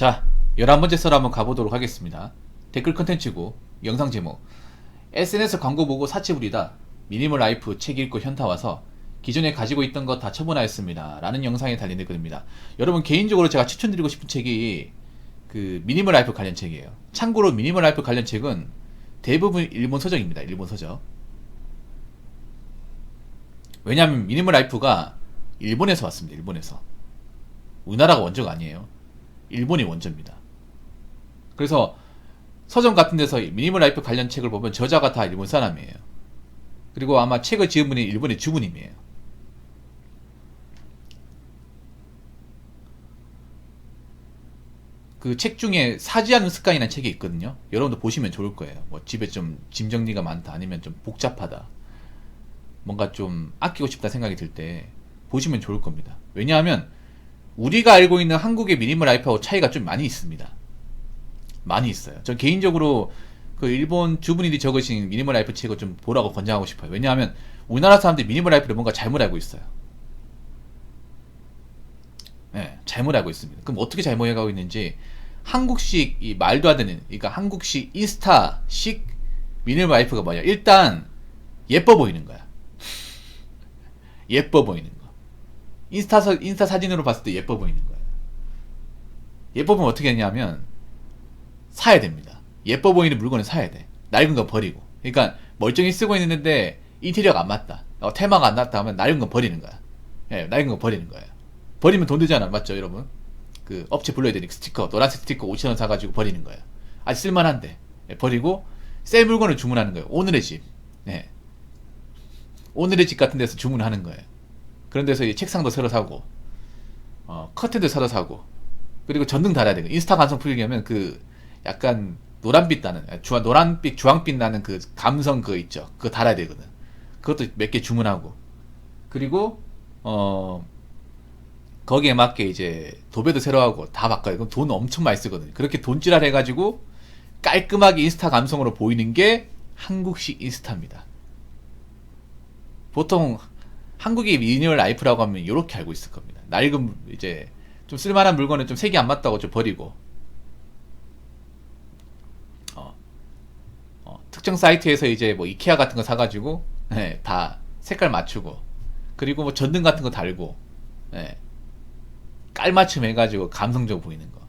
자, 11번째 썰 한번 가보도록 하겠습니다. 댓글 컨텐츠고, 영상 제목. SNS 광고 보고 사치 부리다. 미니멀 라이프 책 읽고 현타 와서 기존에 가지고 있던 거다 처분하였습니다. 라는 영상에 달린 댓글입니다. 여러분, 개인적으로 제가 추천드리고 싶은 책이 그 미니멀 라이프 관련 책이에요. 참고로 미니멀 라이프 관련 책은 대부분 일본 서적입니다. 일본 서적. 왜냐하면 미니멀 라이프가 일본에서 왔습니다. 일본에서. 우리나라가 원조가 아니에요. 일본이 원조입니다. 그래서 서점 같은 데서 미니멀 라이프 관련 책을 보면 저자가 다 일본 사람이에요. 그리고 아마 책을 지은 분이 일본의 주부님이에요. 그 책 중에 사지 않는 습관이라는 책이 있거든요. 여러분도 보시면 좋을 거예요. 뭐 집에 좀 짐 정리가 많다 아니면 좀 복잡하다. 뭔가 좀 아끼고 싶다 생각이 들 때 보시면 좋을 겁니다. 왜냐하면 우리가 알고 있는 한국의 미니멀 라이프하고 차이가 좀 많이 있습니다. 많이 있어요. 저 개인적으로 그 일본 주부님들이 적으신 미니멀 라이프 책을 좀 보라고 권장하고 싶어요. 왜냐하면 우리나라 사람들이 미니멀 라이프를 뭔가 잘못 알고 있어요. 네, 잘못 알고 있습니다. 그럼 어떻게 잘못 해가고 있는지 한국식 이 말도 안 되는 그러니까 한국식 인스타식 미니멀 라이프가 뭐냐? 일단 예뻐 보이는 거야. 예뻐 보이는 거. 인스타 사, 인스타 사진으로 봤을 때 예뻐 보이는 거예요. 예뻐 보면 어떻게 했냐면 사야 됩니다. 예뻐 보이는 물건을 사야 돼. 낡은 거 버리고. 그러니까 멀쩡히 쓰고 있는데 인테리어가 안 맞다. 어, 테마가 안 났다 하면 낡은 거 버리는 거야. 예, 낡은 거 버리는 거예요. 버리면 돈 들잖아. 맞죠, 여러분? 그 업체 불러야 되니까 스티커, 노란색 스티커 5천원 사가지고 버리는 거예요. 아직 쓸만한데. 예, 버리고 새 물건을 주문하는 거예요. 오늘의 집. 예. 오늘의 집 같은 데서 주문하는 거예요. 그런 데서 이 책상도 새로 사고, 어, 커튼도 새로 사고, 그리고 전등 달아야 되고, 인스타 감성 풀려면 그, 약간, 노란빛 나는, 주황, 노란빛, 주황빛 나는 그 감성 그거 있죠. 그거 달아야 되거든. 그것도 몇 개 주문하고, 그리고, 어, 거기에 맞게 이제 도배도 새로 하고 다 바꿔요. 그럼 돈 엄청 많이 쓰거든요. 그렇게 돈질할 해가지고 깔끔하게 인스타 감성으로 보이는 게 한국식 인스타입니다. 보통 한국의 미니멀 라이프라고 하면 이렇게 알고 있을 겁니다. 낡은 이제 좀 쓸만한 물건은 좀 색이 안 맞다고 좀 버리고 어, 어, 특정 사이트에서 이제 뭐 이케아 같은 거 사가지고 네, 다 색깔 맞추고 그리고 뭐 전등 같은 거 달고 네, 깔맞춤 해가지고 감성적 보이는 거.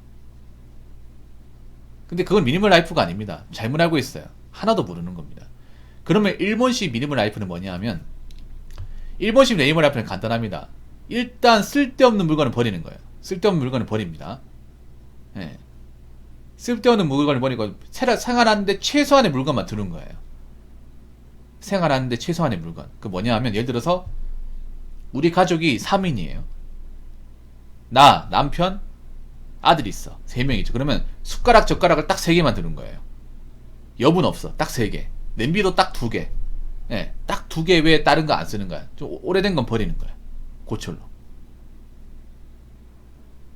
근데 그건 미니멀 라이프가 아닙니다. 잘못 알고 있어요. 하나도 모르는 겁니다. 그러면 일본식 미니멀 라이프는 뭐냐 하면 일본식 미니멀 라이프는 간단합니다. 일단 쓸데없는 물건을 버리는 거예요. 쓸데없는 물건을 버립니다. 예. 쓸데없는 물건을 버리고 생활하는데 최소한의 물건만 두는 거예요. 생활하는데 최소한의 물건. 그 뭐냐 하면 예를 들어서 우리 가족이 3인이에요. 나, 남편, 아들이 있어. 3명이죠. 그러면 숟가락, 젓가락을 딱 3개만 두는 거예요. 여분 없어. 딱 3개. 냄비도 딱 2개. 예, 딱 두 개 외에 다른 거 안 쓰는 거야. 좀 오래된 건 버리는 거야. 고철로.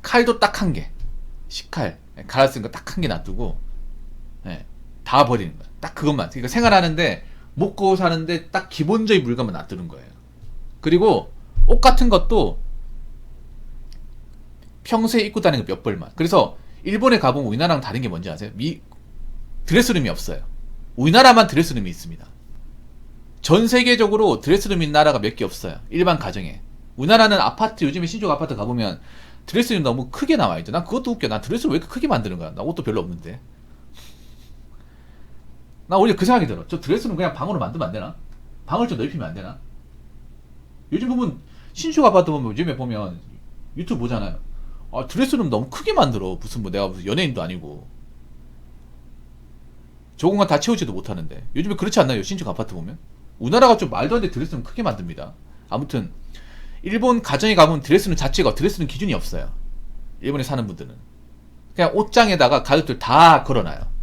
칼도 딱 한 개. 식칼. 예, 갈아 쓴 거 딱 한 개 놔두고, 예, 다 버리는 거야. 딱 그것만. 그러니까 생활하는데, 먹고 사는데 딱 기본적인 물건만 놔두는 거예요. 그리고 옷 같은 것도 평소에 입고 다니는 거몇 벌만. 그래서 일본에 가보면 우리나라랑 다른 게 뭔지 아세요? 미, 드레스룸이 없어요. 우리나라만 드레스룸이 있습니다. 전 세계적으로 드레스룸 있는 나라가 몇 개 없어요. 일반 가정에. 우리나라는 아파트, 요즘에 신축 아파트 가보면 드레스룸 너무 크게 나와 있죠. 난 그것도 웃겨. 난 드레스룸 왜 이렇게 크게 만드는 거야? 나 옷도 별로 없는데. 나 오히려 그 생각이 들어. 저 드레스룸 그냥 방으로 만들면 안 되나? 방을 좀 넓히면 안 되나? 요즘 보면 신축 아파트 보면 요즘에 보면 유튜브 보잖아요. 아, 드레스룸 너무 크게 만들어. 무슨 뭐 내가 무슨 연예인도 아니고. 저 공간 다 채우지도 못하는데. 요즘에 그렇지 않나요? 신축 아파트 보면? 우리나라가 좀 말도 안돼 드레스룸 크게 만듭니다. 아무튼 일본 가정에 가보면 드레스룸 자체가 드레스룸 기준이 없어요. 일본에 사는 분들은 그냥 옷장에다가 가족들 다 걸어놔요.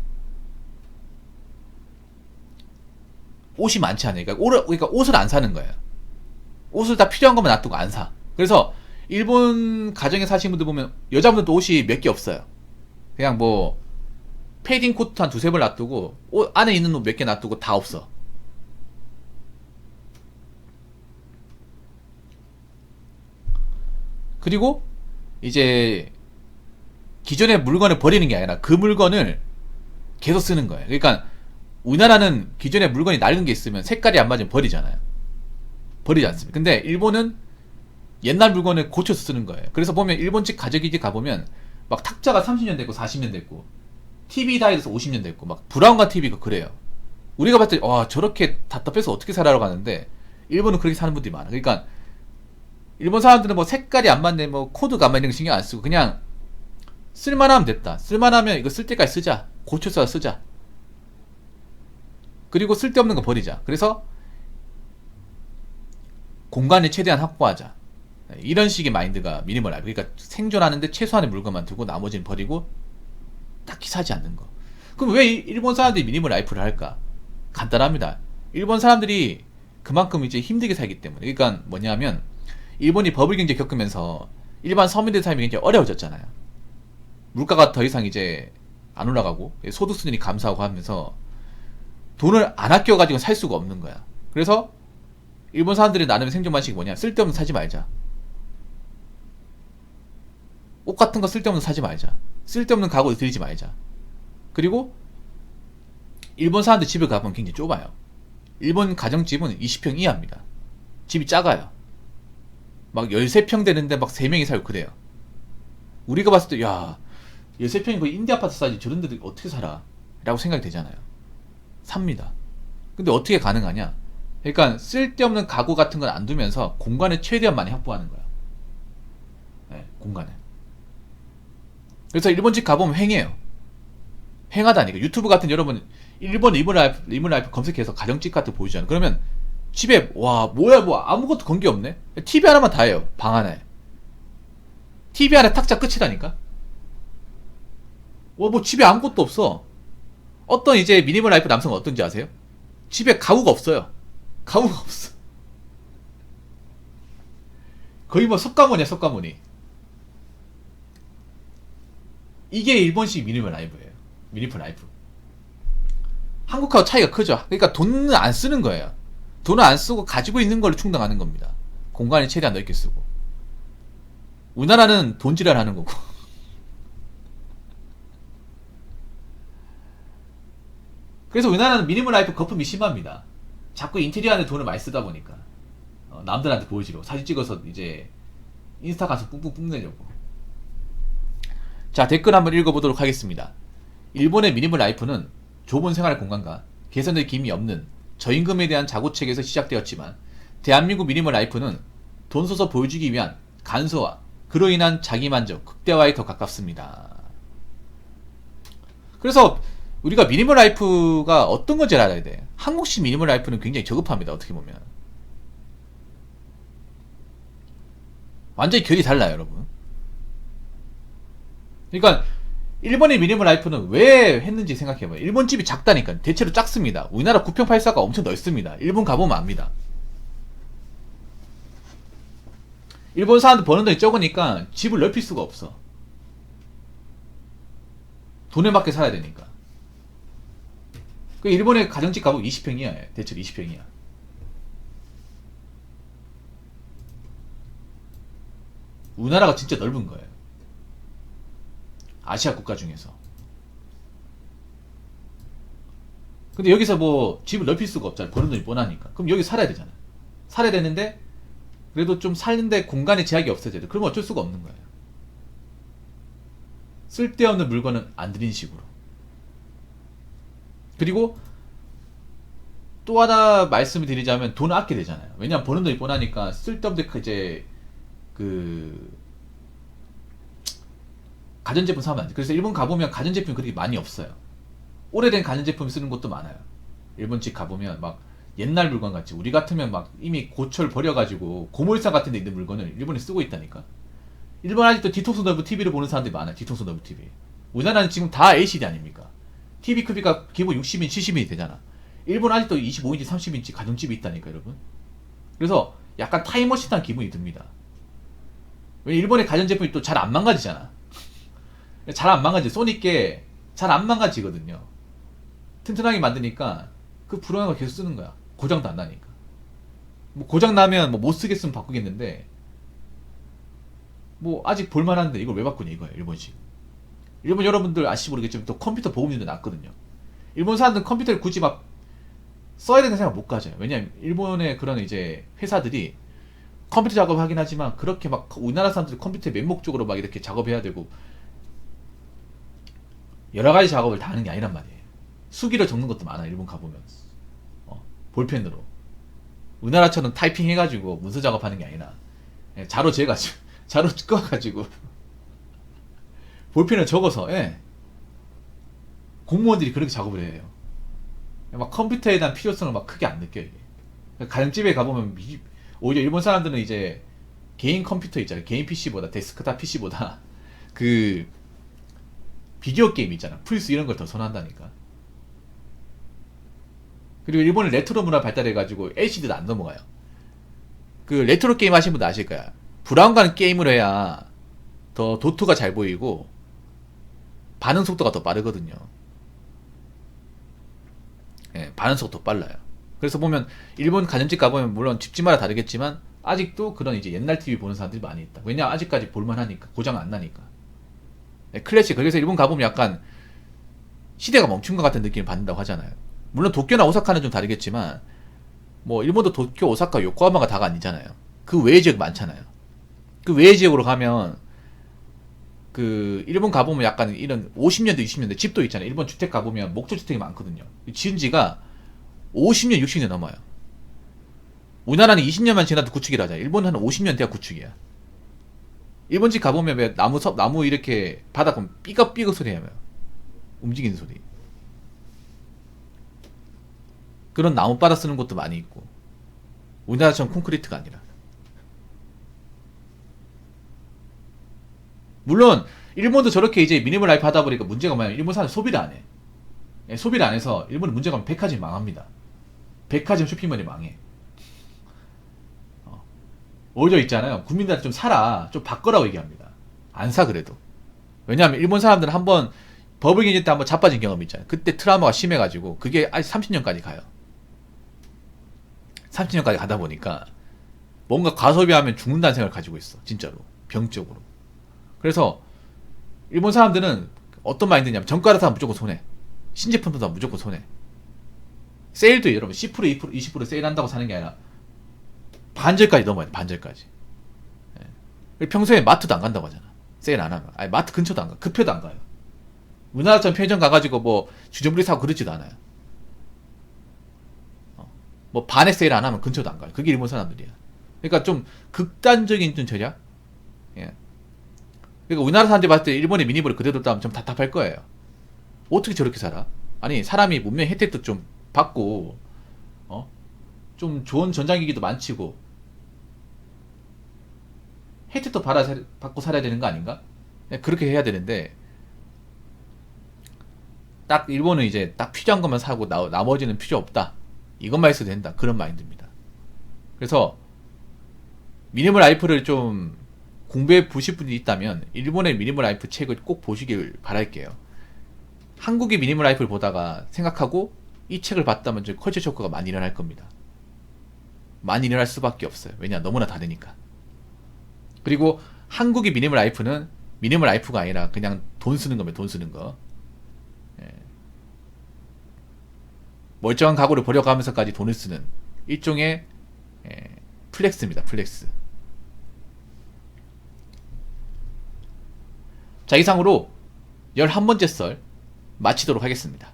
옷이 많지 않으니까 옷을, 그러니까 옷을 안 사는 거예요. 옷을 다 필요한 것만 놔두고 안 사. 그래서 일본 가정에 사시는 분들 보면 여자분들도 옷이 몇 개 없어요. 그냥 뭐 패딩 코트 한 두세 벌 놔두고 옷 안에 있는 옷 몇 개 놔두고 다 없어. 그리고 이제 기존의 물건을 버리는 게 아니라 그 물건을 계속 쓰는 거예요. 그러니까 우리나라는 기존의 물건이 낡은 게 있으면 색깔이 안 맞으면 버리잖아요. 버리지 않습니다. 근데 일본은 옛날 물건을 고쳐서 쓰는 거예요. 그래서 보면 일본집 가정기지 가보면 막 탁자가 30년 됐고 40년 됐고 TV 다이에서 50년 됐고 막 브라운관 TV가 그래요. 우리가 봤을 때 와 저렇게 답답해서 어떻게 살아러 가는데 일본은 그렇게 사는 분들이 많아. 그러니까 일본 사람들은 뭐 색깔이 안 맞네, 뭐 코드가 안 맞는 거 신경 안 쓰고 그냥 쓸만하면 됐다. 쓸만하면 이거 쓸 때까지 쓰자. 고쳐서 쓰자. 그리고 쓸데없는 거 버리자. 그래서 공간을 최대한 확보하자. 네, 이런 식의 마인드가 미니멀 라이프. 그러니까 생존하는데 최소한의 물건만 두고 나머지는 버리고 딱히 사지 않는 거. 그럼 왜 이- 일본 사람들이 미니멀 라이프를 할까? 간단합니다. 일본 사람들이 그만큼 이제 힘들게 살기 때문에. 그러니까 뭐냐면 일본이 버블 경제 겪으면서 일반 서민들 삶이 굉장히 어려워졌잖아요. 물가가 더 이상 이제 안 올라가고 소득 수준이 감소하고 하면서 돈을 안 아껴 가지고 살 수가 없는 거야. 그래서 일본 사람들이 나름 생존 방식이 뭐냐? 쓸데없는 거 사지 말자. 옷 같은 거 쓸데없는 거 사지 말자. 쓸데없는 가구 들이지 말자. 그리고 일본 사람들 집에 가보면 굉장히 좁아요. 일본 가정집은 20평 이하입니다. 집이 작아요. 막 13평 되는데 막 3명이 살고 그래요. 우리가 봤을 때, 야, 13평이 거의 인디 아파트 사이즈 저런 데들 어떻게 살아? 라고 생각이 되잖아요. 삽니다. 근데 어떻게 가능하냐? 그러니까 쓸데없는 가구 같은 건 안 두면서 공간을 최대한 많이 확보하는 거야. 네, 공간을. 그래서 일본 집 가보면 횡해요. 횡하다니까. 유튜브 같은 여러분, 일본 리물 라이프, 리물 라이프 검색해서 가정집 같은 거 보이잖아요. 그러면 집에, 와, 뭐야, 뭐 아무것도 건게 없네? TV 하나만 다 해요. 방 안에. TV 안에 탁자 끝이라니까? 와, 뭐 집에 아무것도 없어. 어떤 이제 미니멀 라이프 남성은 어떤지 아세요? 집에 가구가 없어요. 가구가 없어. 거의 뭐 석가모니야, 석가모니. 이게 일본식 미니멀 라이프예요. 미니멀 라이프. 한국하고 차이가 크죠. 그러니까 돈은 안 쓰는 거예요. 돈을 안 쓰고 가지고 있는 걸로 충당하는 겁니다. 공간을 최대한 넓게 쓰고. 우리나라는 돈질을 하는 거고. 그래서 우리나라는 미니멀 라이프 거품이 심합니다. 자꾸 인테리어 안에 돈을 많이 쓰다 보니까. 어, 남들한테 보여주려고. 사진 찍어서 이제 인스타 가서 뿡뿡 뿜내려고. 자, 댓글 한번 읽어보도록 하겠습니다. 일본의 미니멀 라이프는 좁은 생활 공간과 개선될 힘이 없는 저임금에 대한 자고책에서 시작되었지만 대한민국 미니멀 라이프는 돈 써서 보여주기 위한 간소화, 그로 인한 자기만족, 극대화에 더 가깝습니다. 그래서 우리가 미니멀 라이프가 어떤 건지 알아야 돼. 한국식 미니멀 라이프는 굉장히 저급합니다. 어떻게 보면. 완전히 결이 달라요, 여러분. 그러니까 일본의 미니멀 라이프는 왜 했는지 생각해봐요. 일본 집이 작다니까. 대체로 작습니다. 우리나라 9평 8사가 엄청 넓습니다. 일본 가보면 압니다. 일본 사람들 버는 돈이 적으니까 집을 넓힐 수가 없어. 돈에 맞게 살아야 되니까. 그 일본의 가정집 가보면 20평 이하예요. 대체로 20평 이하. 우리나라가 진짜 넓은 거예요. 아시아 국가 중에서. 근데 여기서 뭐 집을 넓힐 수가 없잖아요. 버는 돈이 뻔하니까. 그럼 여기 살아야 되잖아. 살아야 되는데 그래도 좀 사는데 공간에 제약이 없어져야 돼. 그러면 어쩔 수가 없는 거예요. 쓸데없는 물건은 안 들인 식으로. 그리고 또 하나 말씀을 드리자면 돈을 아껴야 되잖아요. 왜냐면 버는 돈이 뻔하니까 쓸데없는 그 이제 그 가전제품 사면 안 돼. 그래서 일본 가보면 가전제품이 그렇게 많이 없어요. 오래된 가전제품 쓰는 곳도 많아요. 일본 집 가보면 막 옛날 물건 같이 우리 같으면 막 이미 고철 버려가지고 고물상 같은 데 있는 물건을 일본에 쓰고 있다니까. 일본 아직도 뒤통수 넓은 TV를 보는 사람들이 많아요. 뒤통수 넓은 TV. 우리나라는 지금 다 LCD 아닙니까? TV 크기가 기본 60인치, 70인치 되잖아. 일본 아직도 25인치, 30인치 가정집이 있다니까, 여러분. 그래서 약간 타임머신한 기분이 듭니다. 왜 일본의 가전제품이 또 잘 안 망가지잖아. 잘 안 망가지. 소니께 잘 안 망가지거든요. 튼튼하게 만드니까 그 불안한 걸 계속 쓰는 거야. 고장도 안 나니까. 뭐 고장 나면 뭐 못 쓰겠으면 바꾸겠는데 뭐 아직 볼만한데 이걸 왜 바꾸냐 이거야 일본식. 일본 여러분들 아시지 모르겠지만 또 컴퓨터 보급률도 낮거든요. 일본 사람들은 컴퓨터를 굳이 막 써야 되는 생각 못 가져요. 왜냐면 일본의 그런 이제 회사들이 컴퓨터 작업 하긴 하지만 그렇게 막 우리나라 사람들이 컴퓨터에 맹목적으로 막 이렇게 작업해야 되고 여러 가지 작업을 다 하는 게 아니란 말이에요. 수기를 적는 것도 많아 일본 가보면 어, 볼펜으로 우리나라처럼 타이핑 해가지고 문서 작업하는 게 아니라 예, 자로 재가지고 자로 꺼가지고 볼펜을 적어서 예. 공무원들이 그렇게 작업을 해요. 막 컴퓨터에 대한 필요성을 막 크게 안 느껴요. 이게. 가정집에 가보면 미- 오히려 일본 사람들은 이제 개인 컴퓨터 있잖아요. 개인 PC보다 데스크탑 PC보다 그 비디오 게임 있잖아. 플스 이런 걸 더 선호한다니까. 그리고 일본은 레트로 문화 발달해가지고 LCD도 안 넘어가요. 그 레트로 게임 하신 분도 아실 거야. 브라운 가는 게임을 해야 더 도트가 잘 보이고 반응 속도가 더 빠르거든요. 예, 반응 속도 더 빨라요. 그래서 보면 일본 가정집 가보면 물론 집집마다 다르겠지만 아직도 그런 이제 옛날 TV 보는 사람들이 많이 있다. 왜냐 아직까지 볼만하니까 고장 안 나니까. 예, 클래식 그래서 일본 가보면 약간 시대가 멈춘 것 같은 느낌을 받는다고 하잖아요. 물론 도쿄나 오사카는 좀 다르겠지만 뭐 일본도 도쿄, 오사카, 요코하마가 다가 아니잖아요. 그 외의 지역 많잖아요. 그 외의 지역으로 가면 그 일본 가보면 약간 이런 50년대, 60년대 집도 있잖아요. 일본 주택 가보면 목조 주택이 많거든요. 지은 지가 50년, 60년 넘어요. 우리나라는 20년만 지나도 구축이라 하잖아요. 일본은 한 50년 돼야 구축이야. 일본 집 가보면 왜 나무 섭 나무 이렇게 바닥 보면 삐걱삐걱 소리 나요. 움직이는 소리. 그런 나무 바닥 쓰는 곳도 많이 있고. 우리나라처럼 콘크리트가 아니라. 물론 일본도 저렇게 이제 미니멀 라이프 하다 보니까 문제가 뭐냐면 일본 사람 소비를 안 해. 예, 소비를 안 해서 일본은 문제가 백화점이 망합니다. 백화점 쇼핑몰이 망해. 어. 오히려 있잖아요. 국민들한테 좀 사라. 좀 바꿔라고 얘기합니다. 안 사 그래도. 왜냐하면 일본 사람들은 한번 버블 경제 때 한번 자빠진 경험이 있잖아요. 그때 트라우마가 심해가지고 그게 아직 30년까지 가요. 30년까지 가다 보니까 뭔가 과소비하면 죽는다는 생각을 가지고 있어. 진짜로. 병적으로. 그래서 일본 사람들은 어떤 마인드냐면 정가를 사면 무조건 손해. 신제품도 사 무조건 손해. 세일도 여러분 10% 20% 20% 세일한다고 사는 게 아니라 반절까지 넘어야 돼. 반절까지. 예. 평소에 마트도 안 간다고 하잖아. 세일 안 하면. 아니 마트 근처도 안 가. 급해도 안 가요. 우리나라처럼 편의점 가가지고 뭐 주전부리 사고 그러지도 않아요. 어. 뭐 반에 세일 안 하면 근처도 안 가요. 그게 일본 사람들이야. 그러니까 좀 극단적인 좀 전략. 예. 그러니까 우리나라 사람들이 봤을 때 일본의 미니볼을 그대로 따면 좀 답답할 거예요. 어떻게 저렇게 살아? 아니 사람이 문명 혜택도 좀 받고 어? 좀 좋은 전자기기도 많치고 혜택도 받아 살- 받고 살아야 되는 거 아닌가? 네, 그렇게 해야 되는데 딱 일본은 이제 딱 필요한 것만 사고 나, 나머지는 필요 없다. 이것만 있어도 된다. 그런 마인드입니다. 그래서 미니멀 라이프를 좀 공부해 보실 분이 있다면 일본의 미니멀 라이프 책을 꼭 보시길 바랄게요. 한국의 미니멀 라이프를 보다가 생각하고 이 책을 봤다면 좀 컬처 쇼크가 많이 일어날 겁니다. 많이 일어날 수밖에 없어요. 왜냐 너무나 다르니까. 그리고 한국의 미니멀 라이프는 미니멀 라이프가 아니라 그냥 돈 쓰는 겁니다. 돈 쓰는 거. 예. 멀쩡한 가구를 버려가면서까지 돈을 쓰는 일종의 예, 플렉스입니다. 플렉스. 자 이상으로 11번째 썰 마치도록 하겠습니다.